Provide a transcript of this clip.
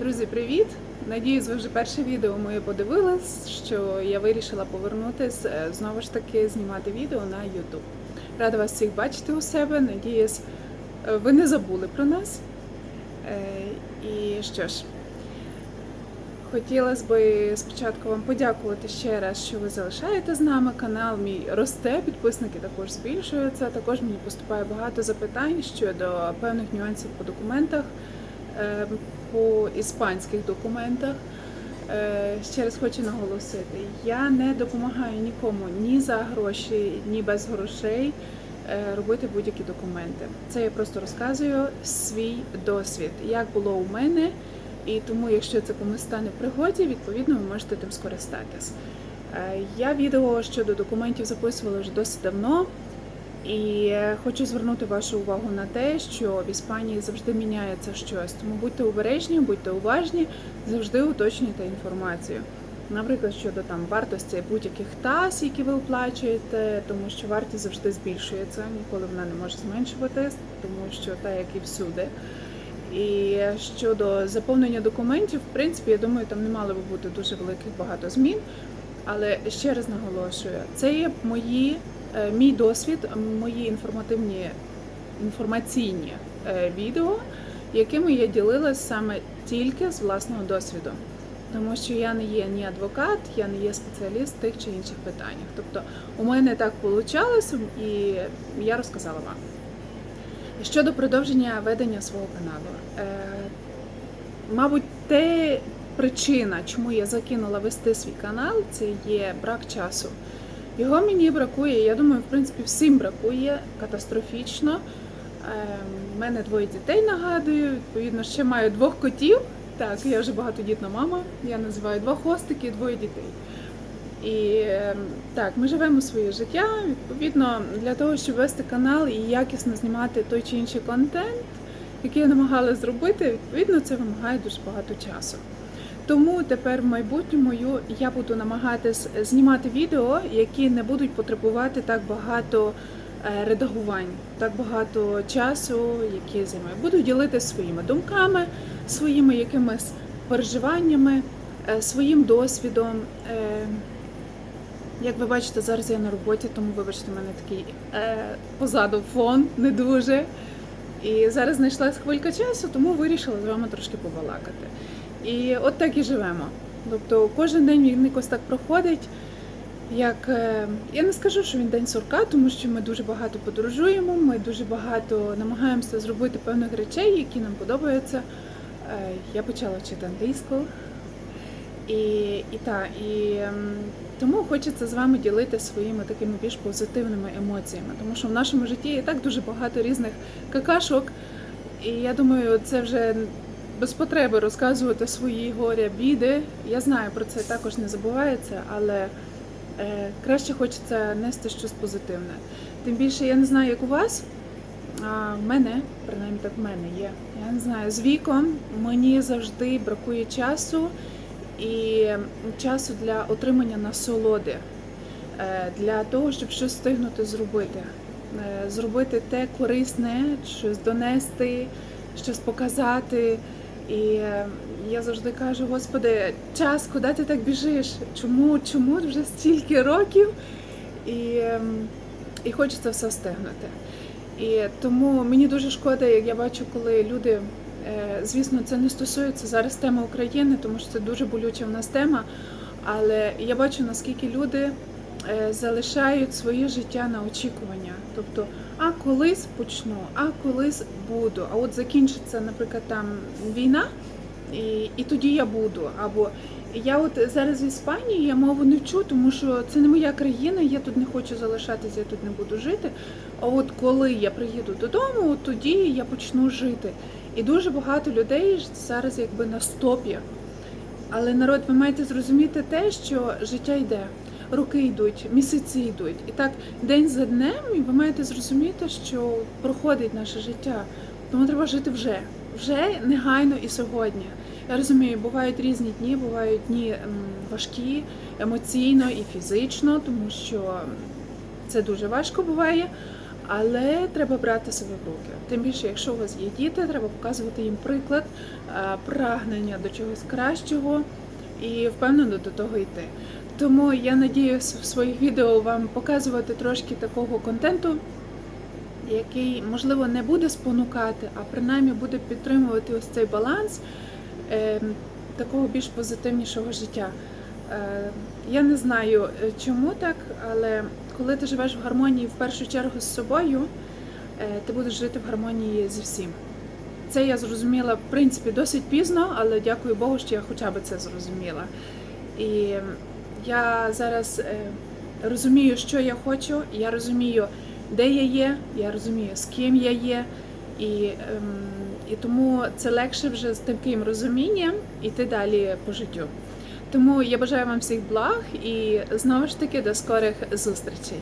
Друзі, привіт! Надіюсь, ви вже перше відео моє подивились, що я вирішила повернутись е, знову ж таки знімати відео на YouTube. Рада вас всіх бачити у себе. Надіюсь, е, ви не забули про нас. Е, І що ж, хотілося б спочатку вам подякувати ще раз, що ви залишаєте з нами. Канал мій росте, підписники також збільшуються. Також мені поступає багато запитань щодо певних нюансів по документах, е, по іспанських документах. Е, Ще раз хочу наголосити: я не допомагаю нікому ні за гроші, ні без грошей е, робити будь-які документи. Це я просто розказую свій досвід, як було у мене. І тому, якщо це комусь стане пригоді, відповідно ви можете тим скористатись. Е, Я відео щодо документів записувала вже досить давно, і е, хочу звернути вашу увагу на те, що в Іспанії завжди міняється щось. Тому будьте обережні, будьте уважні, завжди уточнюйте інформацію. Наприклад, щодо там вартості будь-яких таз, які ви оплачуєте, тому що вартість завжди збільшується, ніколи вона не може зменшуватись, тому що так як і всюди. І щодо заповнення документів, в принципі, я думаю, там не мало би бути дуже великих багато змін. Але ще раз наголошую, це є мої, е, мій досвід, мої інформативні інформаційні е, відео, якими я ділилась саме тільки з власного досвіду. Тому що я не є ні адвокат, я не є спеціаліст в тих чи інших питаннях. Тобто у мене так вийшло, і я розказала вам. Щодо продовження ведення свого каналу, е, мабуть, те причина, чому я закинула вести свій канал, це є брак часу. Його мені бракує, я думаю, в принципі, всім бракує катастрофічно. У мене двоє дітей нагадую, відповідно, ще маю двох котів. Так, я вже багатодітна мама, я називаю два хвостики і двоє дітей. І е, так, ми живемо своє життя. Відповідно, для того, щоб вести канал і якісно знімати той чи інший контент, який я намагалася зробити, відповідно, це вимагає дуже багато часу. Тому тепер в майбутньому я буду намагатись знімати відео, які не будуть потребувати так багато е, редагувань, так багато часу, які займаю. Буду ділитися своїми думками, своїми якимись переживаннями, е, своїм досвідом. Е, Як ви бачите, зараз я на роботі, тому вибачте, в мене такий позаду фон не дуже. І зараз знайшлась хвилька часу, тому вирішила з вами трошки побалакати. І от так і живемо. Тобто кожен день він якось так проходить. Як е, я не скажу, що він день сурка, тому що ми дуже багато подорожуємо, ми дуже багато намагаємося зробити певних речей, які нам подобаються. Е, Я почала вчити англійську. І, і та, і ем, тому хочеться з вами ділитися своїми такими більш позитивними емоціями, тому що в нашому житті є так дуже багато різних какашок, і я думаю, це вже без потреби розказувати свої горя, біди. Я знаю про це також не забувається, але е, краще хочеться нести щось позитивне. Тим більше я не знаю, як у вас. А в мене, принаймні так в мене є. Я не знаю, з віком мені завжди бракує часу і часу для отримання насолоди, е, для того, щоб щось встигнути зробити. Е, Зробити те корисне, щось донести, щось показати. І е, я завжди кажу, Господи, час, куди ти так біжиш? Чому, чому вже стільки років? І, ем, і хочеться все встигнути. І тому мені дуже шкода, як я бачу, коли люди, звісно, це не стосується зараз теми України, тому що це дуже болюча в нас тема. Але я бачу, наскільки люди е, залишають своє життя на очікування. Тобто, а колись почну, а колись буду. А от закінчиться, наприклад, там війна, і, і тоді я буду. Або я от зараз в Іспанії я мову не вчу, тому що це не моя країна, я тут не хочу залишатися, я тут не буду жити. А от коли я приїду додому, от тоді я почну жити. І дуже багато людей зараз якби на стопі. Але народ, ви маєте зрозуміти те, що життя йде, роки йдуть, місяці йдуть. І так день за днем, і ви маєте зрозуміти, що проходить наше життя. Тому треба жити вже, вже негайно і сьогодні. Я розумію, бувають різні дні, бувають дні важкі емоційно і фізично, тому що це дуже важко буває. Але треба брати себе в руки. Тим більше, якщо у вас є діти, треба показувати їм приклад, е, прагнення до чогось кращого і впевнено до того йти. Тому я надіюсь в своїх відео вам показувати трошки такого контенту, який можливо не буде спонукати, а принаймні буде підтримувати ось цей баланс такого більш позитивнішого життя. Е, я не знаю, е, чому так, але коли ти живеш в гармонії в першу чергу з собою, е, ти будеш жити в гармонії зі всім. Це я зрозуміла в принципі досить пізно, але дякую Богу, що я хоча б це зрозуміла. І я зараз розумію, що я хочу, я розумію, де я є, я розумію, з ким я є. І, ем, і тому це легше вже з таким розумінням іти далі по життю. Тому я бажаю вам всіх благ і знову ж таки до скорих зустрічей.